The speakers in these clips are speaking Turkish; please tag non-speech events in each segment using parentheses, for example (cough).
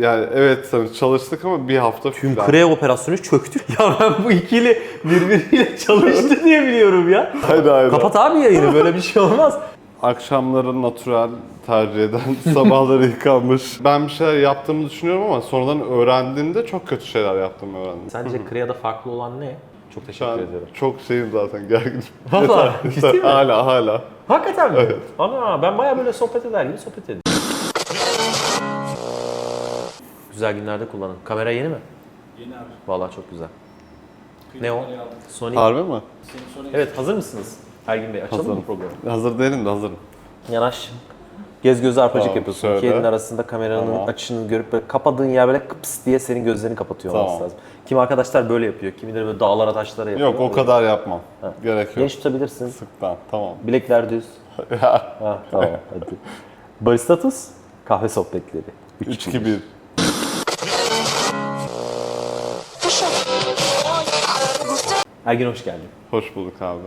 yani evet hani çalıştık ama bir hafta Tüm falan. Operasyonu çöktü. (laughs) Ya ben bu ikili birbiriyle çalıştı diye biliyorum ya. Hayır hayır. Kapat abi yayını böyle bir şey olmaz. Akşamları natural tercih eden, (laughs) sabahları yıkanmış. Ben bir şeyler yaptığımı düşünüyorum ama sonradan öğrendiğimde çok kötü şeyler yaptığımı öğrendim. Sence Krea'da farklı olan ne? Çok Şu teşekkür an ediyorum. çok şeyim zaten gerginim. Valla (laughs) Yeter, ciddi mi? hala hala. Hakikaten mi? Ana ben baya böyle sohbet eder gibi sohbet ediyorum. Güzel günlerde kullanın. Kamera yeni mi? Yeni abi. Vallahi çok güzel. Ne o? Sony. Harbi mi? Evet hazır mısınız? Ergin Bey açalım mı Hazırım. programı? Hazır değilim de hazırım. Yanaş. Gez göz arpacık Tamam, yapıyorsun. şöyle. İki elin arasında kameranın Tamam. açısını görüp böyle kapadığın yer böyle kıps diye senin gözlerini kapatıyor olması Tamam. lazım. Kimi arkadaşlar böyle yapıyor. Kimileri böyle dağlara taşlara yapıyor. Yok o kadar yapmam. Gerek yok. Geniş tutabilirsin. Sıktan tamam. Bilekler düz. (laughs) ha, tamam hadi. Baristatus, kahve sohbetleri. 3 2 1. Ergin hoş geldin. Hoş bulduk abi.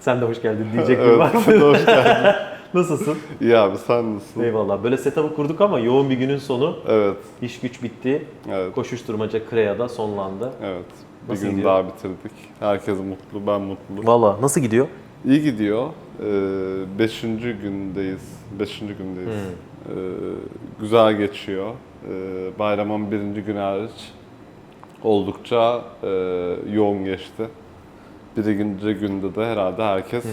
Sen de hoş geldin (laughs) diyecek Evet, var mı? hoş geldin. (laughs) Nasılsın? İyi abi sen nasılsın? Eyvallah. Böyle setup'ı kurduk ama yoğun bir günün sonu. Evet, İş güç bitti. evet, Koşuşturmaca Krea'da sonlandı. evet. Bir Nasıl gün gidiyor? daha bitirdik. Herkes mutlu, ben mutlu. Valla nasıl gidiyor? İyi gidiyor. Ee, beşinci gündeyiz. Beşinci gündeyiz. Hmm. Ee, güzel geçiyor. Ee, bayramın birinci günü hariç oldukça e, yoğun geçti. Birinci günde de herhalde herkes e,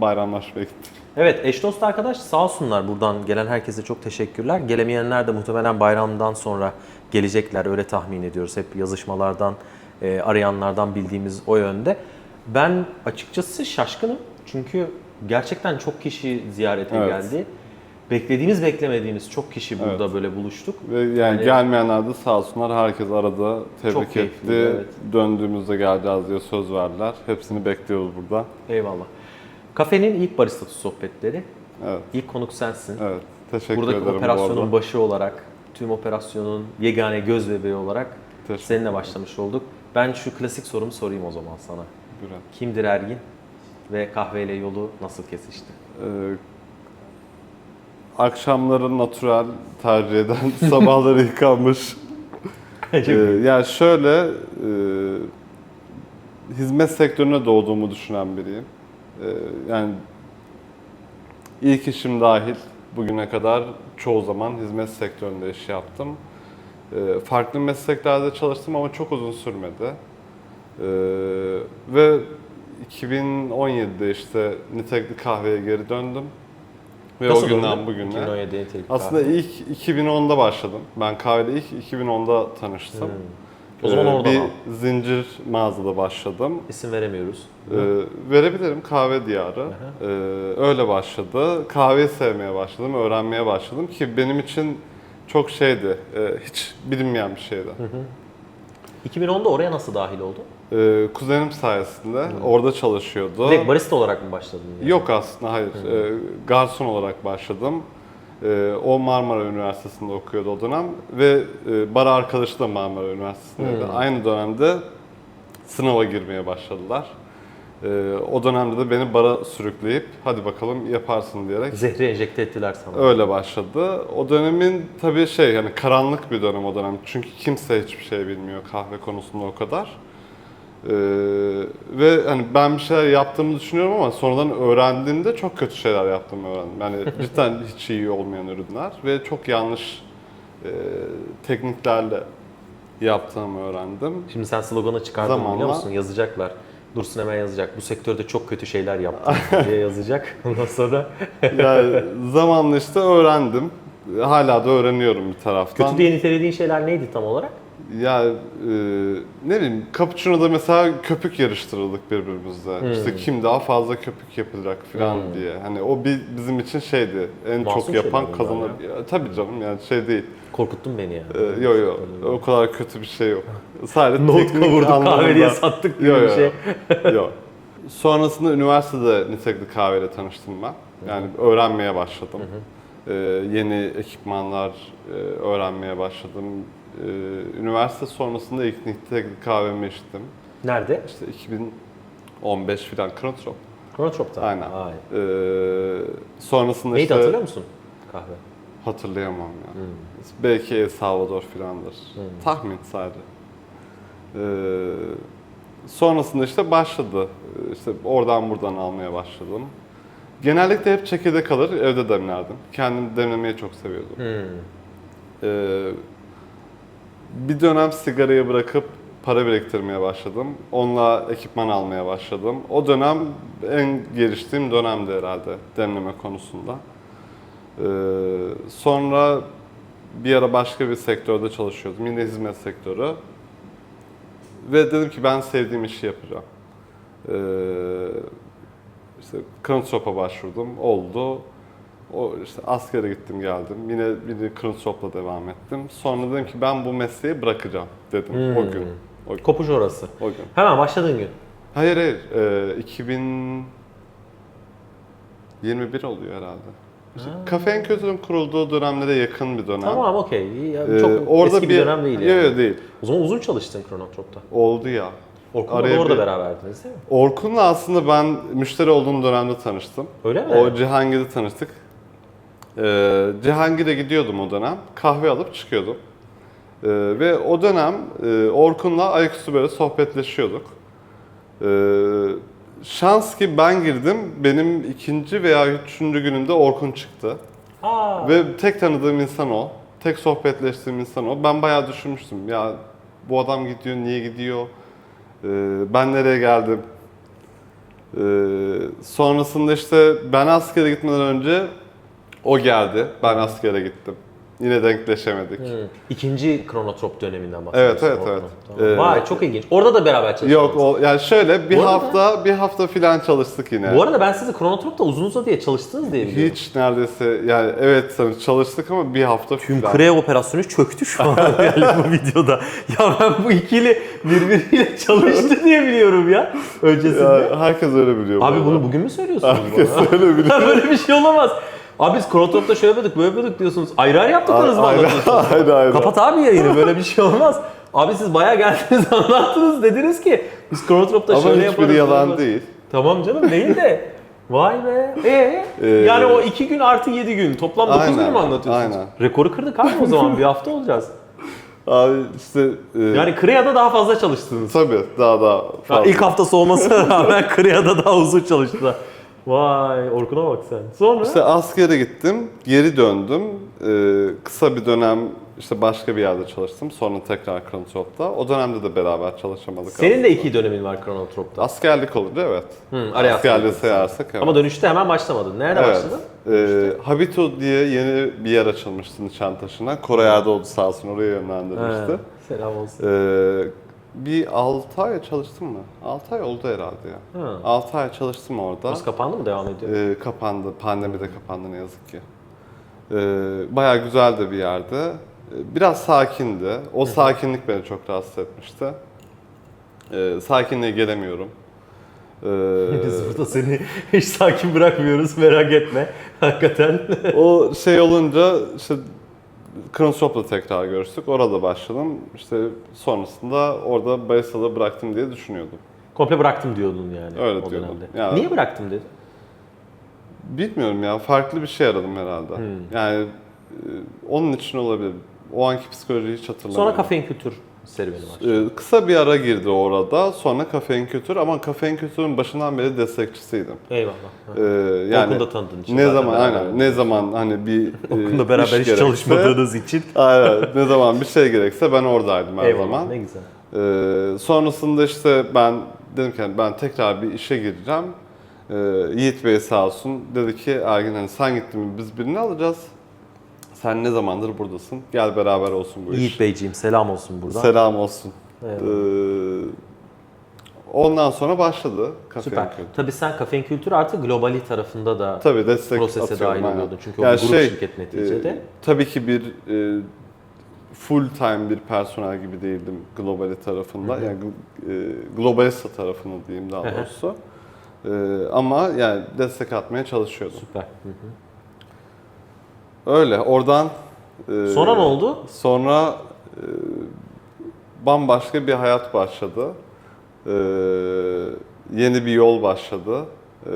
bayramlaşmaya gitti. Evet eş dost arkadaş sağ olsunlar buradan gelen herkese çok teşekkürler. Gelemeyenler de muhtemelen bayramdan sonra gelecekler öyle tahmin ediyoruz. Hep yazışmalardan, e, arayanlardan bildiğimiz o yönde. Ben açıkçası şaşkınım çünkü gerçekten çok kişi ziyarete Evet. geldi. Beklediğimiz beklemediğimiz çok kişi burada böyle buluştuk. Ve yani, Yani- gelmeyenler de sağ olsunlar herkes arada tebrik Çok keyifli, etti. evet. Döndüğümüzde geleceğiz diye söz verdiler. Hepsini bekliyoruz burada. Eyvallah. Kafenin ilk baristası sohbetleri. Evet, İlk konuk sensin. evet. Teşekkür Buradaki ederim bu operasyonun arada. başı olarak, tüm operasyonun yegane göz bebeği olarak Teşekkür seninle başlamış olduk. Ben şu klasik sorumu sorayım o zaman sana. ederim. Kimdir Ergin ve kahveyle yolu nasıl kesişti? Ee, akşamları natural tercih eden, (laughs) sabahları yıkanmış. Ee, yani şöyle, e, hizmet sektörüne doğduğumu düşünen biriyim. Ee, yani ilk işim dahil bugüne kadar çoğu zaman hizmet sektöründe iş yaptım. Ee, farklı mesleklerde çalıştım ama çok uzun sürmedi. Ee, ve 2017'de işte nitelikli kahveye geri döndüm. Ve Nasıl o günden bugüne. 2017 nitelikli Aslında kahve. ilk 2010'da başladım. Ben kahvede ilk 2010'da tanıştım. Hmm. O zaman Ee, oradan Bir al. zincir mağazada başladım. İsim veremiyoruz. Ee, verebilirim kahve diyarı. Ee, öyle başladı. Kahveyi sevmeye başladım, öğrenmeye başladım ki benim için çok şeydi, e, hiç bilinmeyen bir şeydi. 2010'da oraya nasıl dahil oldun? Ee, kuzenim sayesinde orada çalışıyordu. Direkt barista olarak mı başladın? yani? Yok aslında hayır. Ee, garson olarak başladım. Ee, o Marmara Üniversitesi'nde okuyordu o dönem ve e, bar arkadaşı da Marmara Üniversitesi'ndeydi. Aynı dönemde sınava girmeye başladılar. Ee, o dönemde de beni bara sürükleyip hadi bakalım yaparsın diyerek Zehri enjekte ettiler sana. öyle başladı. O dönemin tabii şey yani karanlık bir dönem o dönem. Çünkü kimse hiçbir şey bilmiyor kahve konusunda o kadar. Ee, ve hani ben bir şeyler yaptığımı düşünüyorum ama sonradan öğrendiğimde çok kötü şeyler yaptığımı öğrendim. Yani (laughs) cidden hiç iyi olmayan ürünler ve çok yanlış e, tekniklerle yaptığımı öğrendim. Şimdi sen sloganı çıkardın Zamanla- biliyor musun? Yazacaklar. Dursun hemen yazacak. Bu sektörde çok kötü şeyler yaptım (laughs) diye yazacak. (laughs) Ondan sonra Yani zamanla işte öğrendim. Hala da öğreniyorum bir taraftan. kötü diye nitelediğin şeyler neydi tam olarak? Ya e, ne bileyim Cappuccino'da mesela köpük yarıştırırdık birbirimizle. Hmm. İşte kim daha fazla köpük yapacak falan diye. Hani o bir, bizim için şeydi. En Masum çok yapan kazanır. bunlar Ya, tabii canım yani şey değil. Korkuttun beni yani. E, yo yo o kadar kötü bir şey yok. Sadece teknik kavurduk kahve diye sattık gibi Yo, bir yo, şey. Yok. Sonrasında üniversitede nitelikli kahveyle tanıştım ben. Yani öğrenmeye başladım. Ee, yeni ekipmanlar e, öğrenmeye başladım. Ee, üniversite sonrasında ilk nitelikli kahvemi içtim. Nerede? İşte 2015 filan Kronotrop. Chronotrop'ta. Aynen. Vay. Ee, sonrasında Neydi işte hatırlıyor musun kahve? Hatırlayamam ya. Belki El Salvador filandır. Tahmin sadece. Ee, sonrasında işte başladı. Ee, İşte oradan buradan almaya başladım. Genellikle hep çekirdek alır, evde demlerdim. Kendim demlemeyi çok seviyordum. Ee, bir dönem sigarayı bırakıp para biriktirmeye başladım. Onunla ekipman almaya başladım. O dönem en geliştiğim dönemdi herhalde demleme konusunda. Ee, sonra bir ara başka bir sektörde çalışıyordum. Yine hizmet sektörü. Ve dedim ki ben sevdiğim işi yapacağım. Ee, işte Kırınt Shop'a başvurdum. Oldu. O işte askere gittim geldim. Yine bir Kırınt Shop'la devam ettim. Sonra dedim ki ben bu mesleği bırakacağım dedim o Hmm. gün. O gün. Kopuş orası. O gün. Hemen başladığın gün. Hayır hayır. Ee, 2021 oluyor herhalde. İşte Kafe en kötünün kurulduğu dönemlere yakın bir dönem. Tamam okey. Ee, Çok orada eski bir, dönem değil yani. Yok yok değil. O zaman uzun çalıştın Chronotrop'ta. Oldu ya. Orkun'la Araya da orada bir- beraberdiniz değil mi? Orkun'la aslında ben müşteri olduğum dönemde tanıştım. Öyle mi? O Cihangir'de tanıştık. Ee, Cihangir'e gidiyordum o dönem. Kahve alıp çıkıyordum. Ee, ve o dönem e, Orkun'la ayaküstü böyle sohbetleşiyorduk. Ee, şans ki ben girdim. Benim ikinci veya üçüncü günümde Orkun çıktı. Aa, Ve tek tanıdığım insan o. Tek sohbetleştiğim insan o. Ben bayağı düşünmüştüm. Ya bu adam gidiyor, niye gidiyor? Ee, ben nereye geldim? Ee, sonrasında işte ben askere gitmeden önce o geldi. Ben askere gittim. Yine denkleşemedik. Hmm. İkinci Chronotrop döneminden bahsediyorsun. Evet, evet, evet. Tamam. Ee, Vay çok ilginç. Orada da beraber çalıştınız. Yok o yani şöyle bir Bu arada- hafta bir hafta filan çalıştık yine. Bu arada ben sizi Chronotrop'ta uzun uzadıya çalıştınız diye biliyorum. Hiç neredeyse yani evet sanırım çalıştık ama bir hafta Tüm filan. kre operasyonu çöktü şu an (laughs) yani bu videoda. Ya ben bu ikili birbiriyle çalıştı diye biliyorum ya öncesinde. Ya, herkes öyle biliyor. Abi bunu bugün mü söylüyorsunuz Herkes bana? öyle biliyor. (laughs) böyle bir şey olamaz. Abi biz Chronotrop'ta şöyle yapıyorduk böyle yapıyorduk diyorsunuz. Ayrı ayrı yaptıklarınızı mı Aynen, anlatıyorsunuz? (laughs) aynen, aynen. Kapat abi yayını böyle bir şey olmaz. Abi siz bayağı geldiniz (laughs) anlattınız dediniz ki biz Chronotrop'ta Ama şöyle hiçbiri yaparız. böyle yalan değil. Tamam canım değil de. Vay be. Ee, Ee, yani o iki gün artı yedi gün toplam dokuz Aynen, gün mü anlatıyorsunuz? aynen. Rekoru kırdık abi o zaman bir hafta olacağız. Abi işte e, Yani Krea'da daha fazla çalıştınız. tabii daha daha Ha, fazla. ilk haftası olmasına (laughs) rağmen Krea'da daha uzun çalıştılar. Vay Orkun'a bak sen. Sonra? İşte askere gittim, geri döndüm. Ee, kısa bir dönem işte başka bir yerde çalıştım. Sonra tekrar Kronotop'ta. O dönemde de beraber çalışamadık. Senin de iki dönemin var Chronotrop'ta. Askerlik olunca evet. Hı, araya Askerliği sayarsak evet. Ama dönüşte hemen başlamadın. Nerede evet. başladın? Ee, Habito diye yeni bir yer açılmıştı Nişantaşı'na. Koray Erdoğdu sağ olsun oraya yönlendirmişti. He, selam olsun. Ee, bir 6 ay çalıştım mı? 6 ay oldu herhalde ya. Ha. 6 ay çalıştım orada. Burası kapandı mı devam ediyor? Ee, kapandı. Pandemide kapandı ne yazık ki. Ee, bayağı güzel de bir yerdi. Ee, Biraz sakindi. O sakinlik beni çok rahatsız etmişti. Ee, sakinliğe gelemiyorum. Ee, (laughs) Biz burada seni hiç sakin bırakmıyoruz merak etme. Hakikaten. o şey olunca işte Kronshop'la tekrar görüştük. Orada başladım. İşte sonrasında orada Barisa'da bıraktım diye düşünüyordum. Komple bıraktım diyordun yani Öyle o diyordum. dönemde. Ya- Niye bıraktım dedin? Bilmiyorum ya farklı bir şey aradım herhalde. Hmm. Yani e, onun için olabilir. O anki psikolojiyi hiç hatırlamıyorum. Sonra kafein kültür serüveni var. Ee, kısa bir ara girdi orada. Sonra Kafein Kültür ama Kafein Kültür'ün başından beri destekçisiydim. Eyvallah. Ee, yani Orkun'u da tanıdığın için. ne zaman aynen ne zaman hani bir (laughs) e, Orkun'la beraber iş hiç gerekse- çalışmadığınız için. (laughs) Aynen ne zaman bir şey gerekse ben oradaydım her Eyvallah zaman. ne güzel. Ee, sonrasında işte ben dedim ki ben tekrar bir işe gireceğim. Ee, Yiğit Bey sağ olsun dedi ki Ergin hani sen gittin mi biz birini alacağız. Sen ne zamandır buradasın? Gel beraber olsun bu iş. Yiğit Beyciğim selam olsun buradan. Selam olsun. Ee, ondan sonra başladı Kafein Süper. Kültür. Tabii sen kafein kültür artı globali tarafında da Tabii destek prosese atıyorum, dahil aynen. oluyordun. Çünkü o bir grup şirket neticede. e, tabii ki bir e, full time bir personel gibi değildim globali tarafında. Yani e, globalista tarafında diyeyim daha Hı hı. doğrusu. E, ama yani destek atmaya çalışıyordum. Süper. Hı hı. Öyle oradan e, Sonra ne oldu? Sonra e, bambaşka bir hayat başladı. E, yeni bir yol başladı. E,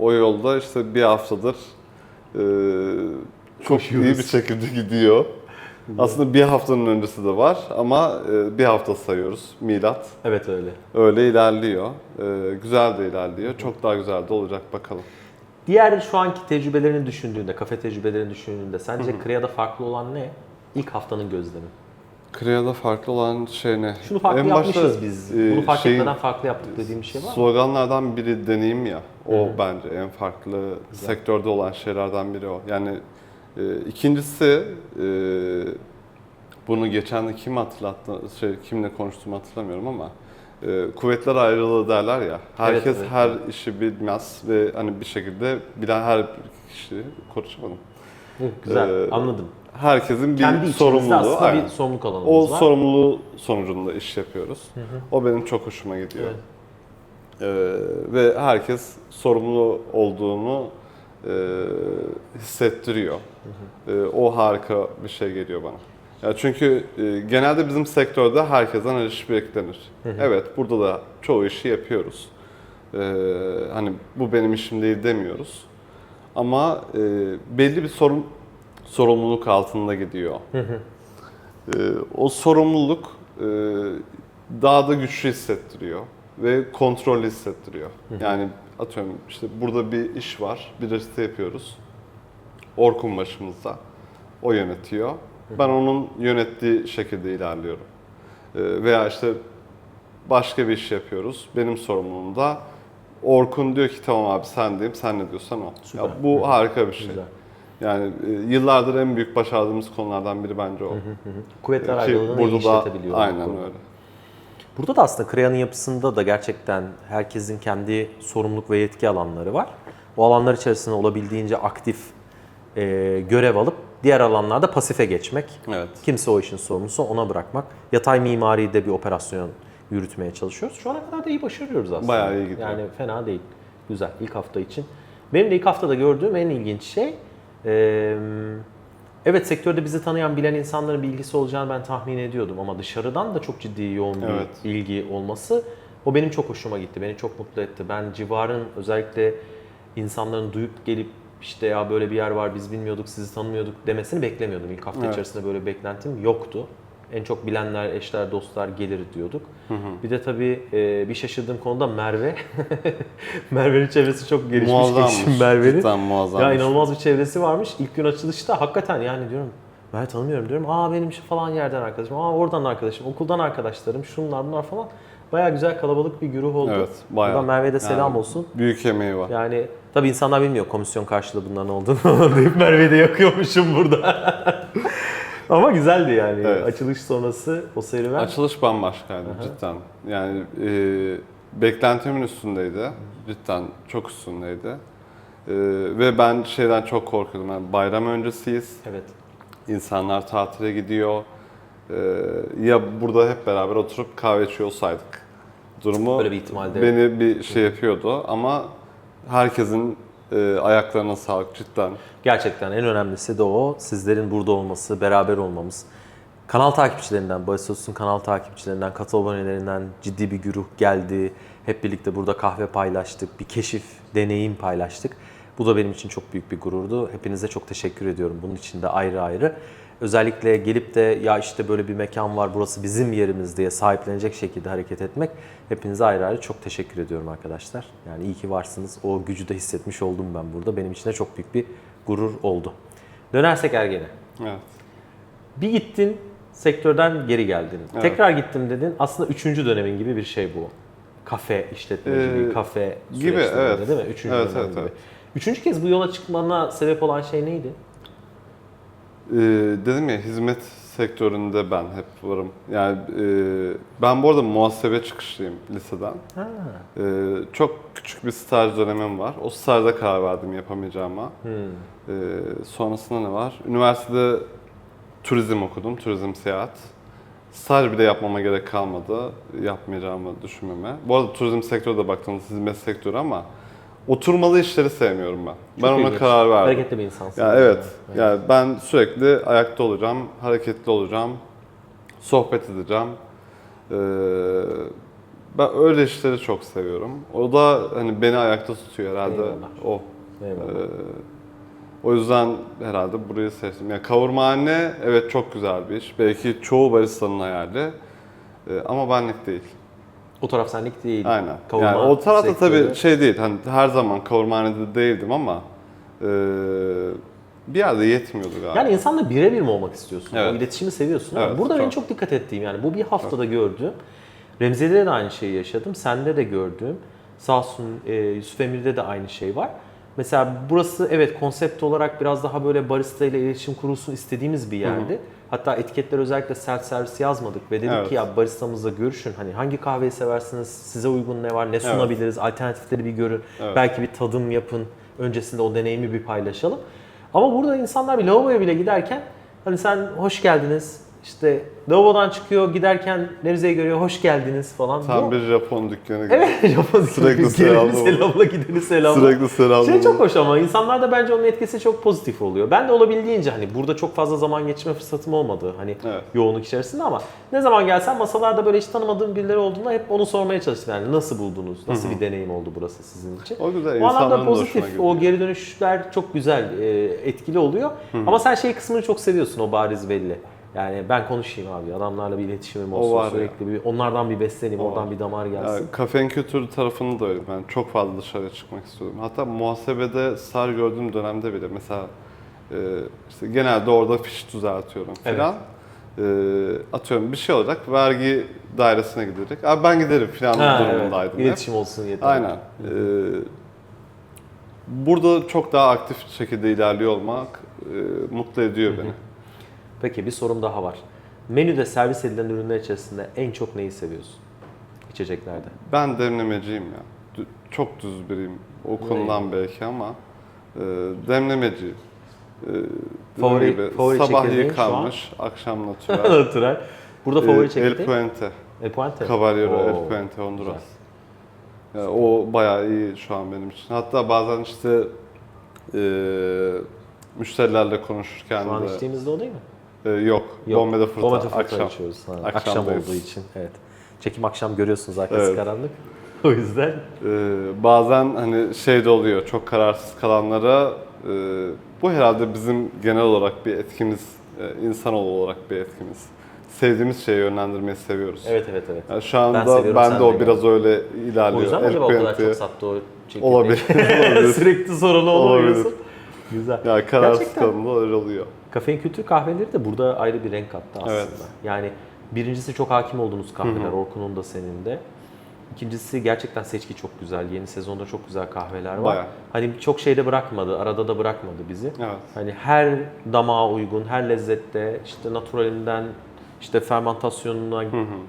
o yolda işte bir haftadır e, çok iyi bir şekilde gidiyor. Aslında bir haftanın öncesi de var ama e, bir hafta sayıyoruz milat. Evet öyle. Öyle ilerliyor. E, güzel de ilerliyor. Çok daha güzel de olacak bakalım. Diğer şu anki tecrübelerini düşündüğünde, kafe tecrübelerini düşündüğünde sence Krea'da farklı olan ne? İlk haftanın gözlemi. Krea'da farklı olan şey ne? Şunu farklı En başta, yapmışız biz. e, Bunu fark şeyin- etmeden farklı yaptık dediğim bir şey var mı? Sloganlardan biri deneyim ya. O bence en farklı sektörde olan şeylerden biri o. Yani e, ikincisi e, bunu geçen de kim hatırlattı, şey, kimle konuştuğumu hatırlamıyorum ama e, kuvvetler ayrılığı derler ya. Herkes evet, her işi bilmez ve hani bir şekilde bilen her kişi konuşamadım. Hı, güzel, Ee, anladım. Herkesin bir Kendi sorumluluğu. aslında aynen. bir sorumluluk O alanımız var. sorumluluğu sonucunda iş yapıyoruz. O benim çok hoşuma gidiyor. Evet. Ee, ve herkes sorumlu olduğunu e, hissettiriyor. Ee, o harika bir şey geliyor bana. Ya çünkü e, genelde bizim sektörde herkesten her iş beklenir. Evet, burada da çoğu işi yapıyoruz. Ee, hani bu benim işim değil demiyoruz. Ama e, belli bir sorun sorumluluk altında gidiyor. Ee, o sorumluluk e, daha da güçlü hissettiriyor ve kontrollü hissettiriyor. Yani atıyorum işte burada bir iş var, bir liste yapıyoruz. Orkun başımızda. O yönetiyor. Ben onun yönettiği şekilde ilerliyorum. Ee, veya işte başka bir iş yapıyoruz. Benim sorumluluğumda. Orkun diyor ki tamam abi sen diyeyim, sen ne diyorsan o. Süper. Ya bu harika bir şey. Güzel. Yani e, yıllardır en büyük başardığımız konulardan biri bence o. Kuvvetler ayrılığını burada da aynen öyle. Burada da aslında Krea'nın yapısında da gerçekten herkesin kendi sorumluluk ve yetki alanları var. O alanlar içerisinde olabildiğince aktif e, görev alıp diğer alanlarda pasife geçmek. Evet. Kimse o işin sorumlusu ona bırakmak. Yatay mimaride bir operasyon yürütmeye çalışıyoruz. Şu ana kadar da iyi başarıyoruz aslında. Bayağı iyi gidiyor. Yani fena değil. Güzel ilk hafta için. Benim de ilk haftada gördüğüm en ilginç şey e, Evet sektörde bizi tanıyan bilen insanların bir ilgisi olacağını ben tahmin ediyordum ama dışarıdan da çok ciddi yoğun bir Evet. ilgi olması o benim çok hoşuma gitti. Beni çok mutlu etti. Ben civarın özellikle insanların duyup gelip işte ya böyle bir yer var biz bilmiyorduk sizi tanımıyorduk demesini beklemiyordum. İlk hafta Evet. içerisinde böyle bir beklentim yoktu. En çok bilenler, eşler, dostlar gelir diyorduk. Bir de tabii e, bir şaşırdığım konuda Merve. (laughs) Merve'nin çevresi çok gelişmiş. Muazzammış. Merve'nin. Cidden muazzammış. Ya inanılmaz bir çevresi varmış. İlk gün açılışta hakikaten yani diyorum ben tanımıyorum diyorum. Aa benim şu falan yerden arkadaşım. Aa oradan arkadaşım. Okuldan arkadaşlarım. Şunlar bunlar falan. Baya güzel kalabalık bir güruh oldu. Evet, bayağı. Buradan Merve'ye de selam Yani olsun. Büyük emeği var. Yani tabii insanlar bilmiyor komisyon karşılığı bunların olduğunu (laughs) deyip Merve'yi de yakıyormuşum burada. (laughs) Ama güzeldi yani. Evet. Açılış sonrası o serüven. Açılış bambaşkaydı cidden. Yani e, beklentimin üstündeydi. Cidden çok üstündeydi. E, ve ben şeyden çok korkuyordum. Yani bayram öncesiyiz. evet. İnsanlar tatile gidiyor. E, ya burada hep beraber oturup kahve içiyor olsaydık. Durumu Böyle bir ihtimalde- beni bir şey yapıyordu ama herkesin e, ayaklarına sağlık cidden. Gerçekten en önemlisi de o. Sizlerin burada olması, beraber olmamız. Kanal takipçilerinden, Basos'un kanal takipçilerinden, katıl abonelerinden ciddi bir güruh geldi. Hep birlikte burada kahve paylaştık, bir keşif, deneyim paylaştık. Bu da benim için çok büyük bir gururdu. Hepinize çok teşekkür ediyorum bunun için de ayrı ayrı. Özellikle gelip de ya işte böyle bir mekan var burası bizim yerimiz diye sahiplenecek şekilde hareket etmek hepinize ayrı ayrı çok teşekkür ediyorum arkadaşlar. Yani iyi ki varsınız. O gücü de hissetmiş oldum ben burada. Benim için de çok büyük bir gurur oldu. Dönersek Ergen'e. Evet. Bir gittin sektörden geri geldin. Evet. Tekrar gittim dedin. Aslında üçüncü dönemin gibi bir şey bu. Kafe işletmeciliği, Ee, kafe gibi, evet. değil mi? Üçüncü Evet, dönem evet, gibi. evet. Üçüncü kez bu yola çıkmana sebep olan şey neydi? Ee, dedim ya hizmet sektöründe ben hep varım. Yani e, ben bu arada muhasebe çıkışlıyım liseden. Ha. Ee, çok küçük bir staj dönemim var. O stajda karar verdim yapamayacağıma. Hmm. Ee, sonrasında ne var? Üniversitede turizm okudum, turizm seyahat. Staj bile yapmama gerek kalmadı, yapmayacağımı düşünmeme. Bu arada turizm sektörü de baktığınız hizmet sektörü ama oturmalı işleri sevmiyorum ben. ben Çok ona ilginç. karar verdim. Hareketli bir insansın. Ya evet. Yani ben sürekli ayakta olacağım, hareketli olacağım, sohbet edeceğim. Ee, ben öyle işleri çok seviyorum. O da hani beni ayakta tutuyor herhalde. Eyvallah. O. Eyvallah. Ee, O yüzden herhalde burayı seçtim. Yani kavurmahane evet çok güzel bir iş. Belki çoğu baristanın hayali. Ee, ama benlik değil. O taraf senlik değil. Aynen. Kavurma yani o tarafta sektörü. tabii şey değil. Hani her zaman kavurmahanede değildim ama e, bir yerde yetmiyordu galiba. Yani insanla birebir mi olmak istiyorsun? Evet. O iletişimi seviyorsun. Evet, Burada benim çok. çok dikkat ettiğim yani bu bir haftada gördüğüm. Remziye'de de aynı şeyi yaşadım. Sende de gördüğüm. Sağ olsun e, Yusuf Emir'de de aynı şey var. Mesela burası evet konsept olarak biraz daha böyle barista ile iletişim kurulsun istediğimiz bir yerdi. Hatta etiketler özellikle self servis yazmadık ve dedik Evet. ki ya baristamızla görüşün. Hani hangi kahveyi seversiniz, size uygun ne var, ne sunabiliriz, alternatifleri bir görün. Evet. Belki bir tadım yapın. Öncesinde o deneyimi bir paylaşalım. Ama burada insanlar bir lavaboya bile giderken hani sen hoş geldiniz işte lavabodan çıkıyor giderken Nevze'yi görüyor hoş geldiniz falan. Tam Bu- bir Japon dükkanı gibi. Evet Japon Sürekli Geleni selamlama. selamla gideni selamla. Sürekli selamlama. Şey çok hoş ama insanlarda bence onun etkisi çok pozitif oluyor. Ben de olabildiğince hani burada çok fazla zaman geçirme fırsatım olmadı hani Evet. yoğunluk içerisinde ama ne zaman gelsem masalarda böyle hiç tanımadığım birileri olduğunda hep onu sormaya çalıştım yani nasıl buldunuz, nasıl bir deneyim oldu burası sizin için? O güzel. O anlamda insanların da hoşuna pozitif, gidiyor. o geri dönüşler çok güzel, e, etkili oluyor. Ama sen şey kısmını çok seviyorsun, o bariz belli. Yani ben konuşayım abi, adamlarla bir iletişimim O olsun, var ya. sürekli bir onlardan bir besleneyim, O oradan var. bir damar gelsin. Yani kafein kültürü tarafını da öyle. Ben çok fazla dışarıya çıkmak istiyordum. Hatta muhasebede star gördüğüm dönemde bile mesela e, işte genelde orada fiş düzeltiyorum Evet. falan. E, atıyorum bir şey olacak vergi dairesine gidecek. Abi ben giderim falan Ha, evet. durumundaydım. hep. İletişim olsun yeter. Aynen. E, burada çok daha aktif şekilde ilerliyor olmak e, mutlu ediyor beni. Peki bir sorum daha var. Menüde servis edilen ürünler içerisinde en çok neyi seviyorsun? İçeceklerde. Ben demlemeciyim ya. Dü- Çok düz biriyim. O konudan belki ama e, demlemeci. E, Favori- dediğim favori sabah çekirdeğin şu an? yıkanmış, akşam natural. Natural. (laughs) Burada favori e, El çekirdeği? Puente, El Puente. Caballero Oo, El Puente Honduras. Ya, o bayağı iyi şu an benim için. Hatta bazen işte e, müşterilerle konuşurken Şu an de içtiğimizde o değil mi? E, yok, Yok. Bombede Fırta, Bombede Fırta akşam. içiyoruz. Ha, akşam olduğu için. Evet. Çekim akşam görüyorsunuz arkası Evet. karanlık. (laughs) O yüzden. Ee, bazen hani şey de oluyor çok kararsız kalanlara e, bu herhalde bizim genel olarak bir etkimiz e, insanoğlu olarak bir etkimiz. Sevdiğimiz şeye yönlendirmeyi seviyoruz. Evet evet evet. Yani şu anda Ben ben, de o biraz öyle O ilerliyor. yüzden mi acaba o kadar çok sattı o çekirdeği? Olabilir, (laughs) olabilir. Sürekli sorunu Olabilir. oluyorsun. Güzel. Yani kararsız kalınca öyle oluyor. Kafein kültür kahveleri de burada ayrı bir renk kattı aslında. Evet. Yani birincisi çok hakim olduğunuz kahveler, Orkun'un da senin de. İkincisi gerçekten seçki çok güzel. Yeni sezonda çok güzel kahveler var. Bayağı. Hani çok şeyde bırakmadı, arada da bırakmadı bizi. Evet. Hani her damağa uygun, her lezzette işte naturalinden işte fermentasyonuna,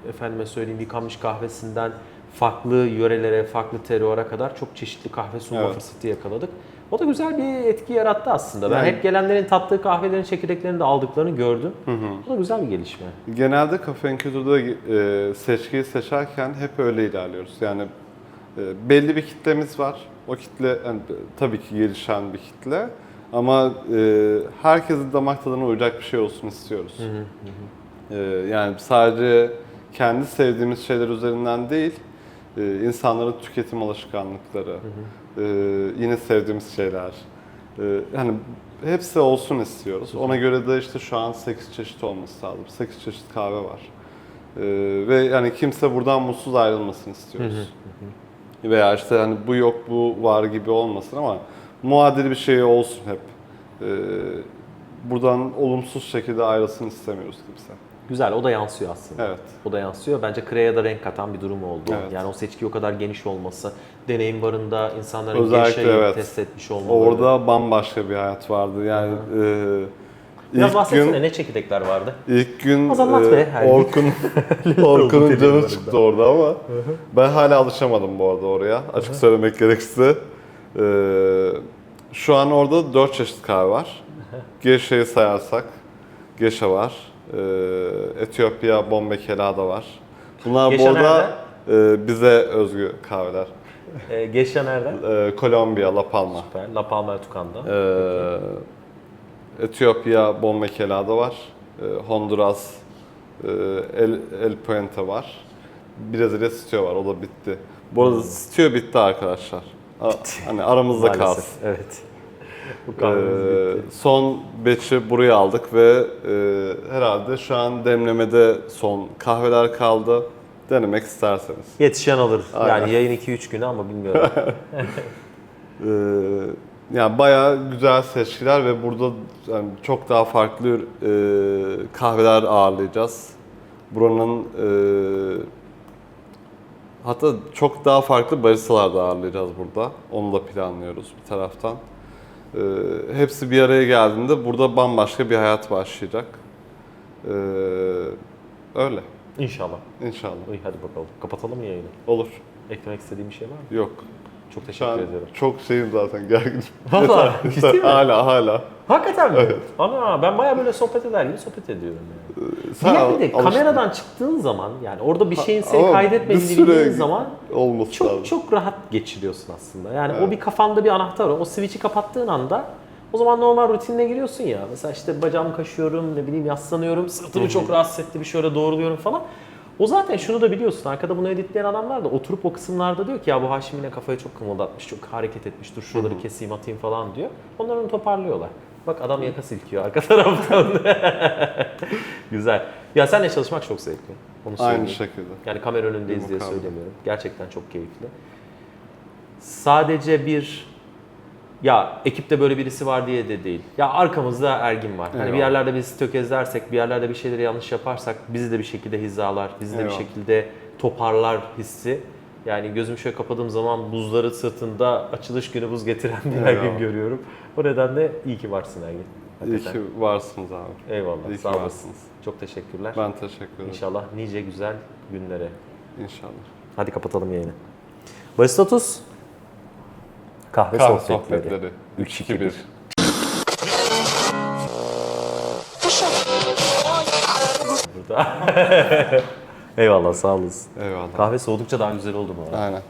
efendime söyleyeyim yıkanmış kahvesinden farklı yörelere, farklı terroira kadar çok çeşitli kahve sunma Evet. fırsatı yakaladık. O da güzel bir etki yarattı aslında. Ben Yani- hep gelenlerin tattığı kahvelerin çekirdeklerini de aldıklarını gördüm. Bu da güzel bir gelişme. Genelde kafein kültürde e, seçkiyi seçerken hep öyle ilerliyoruz. Yani e, belli bir kitlemiz var. O kitle yani, e, tabii ki gelişen bir kitle. Ama e, herkesin damak tadına uyacak bir şey olsun istiyoruz. E, yani sadece kendi sevdiğimiz şeyler üzerinden değil, e, insanların tüketim alışkanlıkları, e, yine sevdiğimiz şeyler. E, yani hepsi olsun istiyoruz. Ona göre de işte şu an 8 çeşit olması lazım. 8 çeşit kahve var. E, ve yani kimse buradan mutsuz ayrılmasın istiyoruz. Veya işte hani bu yok bu var gibi olmasın ama muadil bir şey olsun hep. E, buradan olumsuz şekilde ayrılsın istemiyoruz kimse. Güzel, o da yansıyor aslında. Evet. O da yansıyor. Bence Krea'ya da renk katan bir durum oldu. Evet. Yani o seçki o kadar geniş olması, deneyim barında insanların Özellikle evet. test etmiş olmaları. Orada bambaşka bir hayat vardı. Yani e, Biraz ilk bahsetsene gün ne çekirdekler vardı? ilk gün e, be. (laughs) Orkun (laughs) Orkun'un canı çıktı orada ama ben hala alışamadım bu arada oraya. Açık söylemek gerekirse. E, şu an orada dört çeşit kahve var. Geşe'yi sayarsak Geşe var. E, Etiyopya Bombay Kelada var. Bunlar Geşe bu arada e, bize özgü kahveler. Ee, Geşya nereden? E, Kolombiya, La Palma. Süper. La Palma Tukan'da. Ee, Etiyopya Bombay Kelada var. Ee, Honduras e, El, El Puente var. Brezilya Stio var. O da bitti. Bu arada Stio bitti arkadaşlar. A- Hani aramızda Maalesef. kalsın. Evet. (laughs) Bu kahvemiz Ee, bitti. son batch'i buraya aldık ve e, herhalde şu an demlemede son kahveler kaldı. Denemek isterseniz. Yetişen alır. Aynen. Yani yayın 2-3 günü ama bilmiyorum. (laughs) Ee, yani bayağı güzel seçkiler ve burada yani çok daha farklı e, kahveler ağırlayacağız. Buranın e, hatta çok daha farklı baristalar da ağırlayacağız burada. Onu da planlıyoruz bir taraftan. Ee, hepsi bir araya geldiğinde burada bambaşka bir hayat başlayacak. Ee, öyle İnşallah. inşallah. İyi hadi bakalım. Kapatalım mı yayını? Olur. Eklemek istediğim bir şey var mı? Yok. Çok Şu teşekkür an ediyorum. çok şeyim zaten gerginim. Valla ciddi mi? hala hala. Hakikaten mi? Ana ben baya böyle sohbet eder gibi sohbet ediyorum yani. Sen bir al- alıştın. kameradan çıktığın zaman yani orada bir şeyin seni Ama kaydetmediğini bildiğin zaman olması çok lazım. çok rahat geçiriyorsun aslında. Yani Evet. o bir kafanda bir anahtar var. O switch'i kapattığın anda o zaman normal rutinine giriyorsun ya. Mesela işte bacağımı kaşıyorum, ne bileyim yaslanıyorum, sırtımı çok rahatsız etti bir şöyle doğruluyorum falan. O zaten şunu da biliyorsun. Arkada bunu editleyen adamlar da oturup o kısımlarda diyor ki ya bu Haşim yine kafayı çok kımıldatmış, çok hareket etmiş, dur şuraları keseyim atayım falan diyor. Onlar onu toparlıyorlar. Bak adam yaka silkiyor arka (laughs) taraftan. Güzel. Ya senle çalışmak çok zevkli. Onu söyleyeyim. Aynı şekilde. Yani kamera önündeyiz diye Mukavele. söylemiyorum. Gerçekten çok keyifli. Sadece bir ya ekipte böyle birisi var diye de değil. Ya arkamızda Ergin var. Hani bir Eyvallah. yerlerde biz tökezlersek, bir yerlerde bir şeyleri yanlış yaparsak bizi de bir şekilde hizalar, bizi de bir Eyvallah. şekilde toparlar hissi. Yani gözümü şöyle kapadığım zaman buzları sırtında açılış günü buz getiren bir Ergin Eyvallah. görüyorum. O nedenle iyi ki varsın Ergin. İyi Hakikaten. ki varsınız abi. Eyvallah. İyi ki Sağ. Çok teşekkürler. Ben teşekkür ederim. İnşallah nice güzel günlere. İnşallah. Hadi kapatalım yayını. Baristatus. Kahve, Kahve sohbetleri. sohbetleri. 3 2 1. Burada. (laughs) Eyvallah sağ olasın. Eyvallah. Kahve soğudukça daha güzel oldu bu arada. Aynen.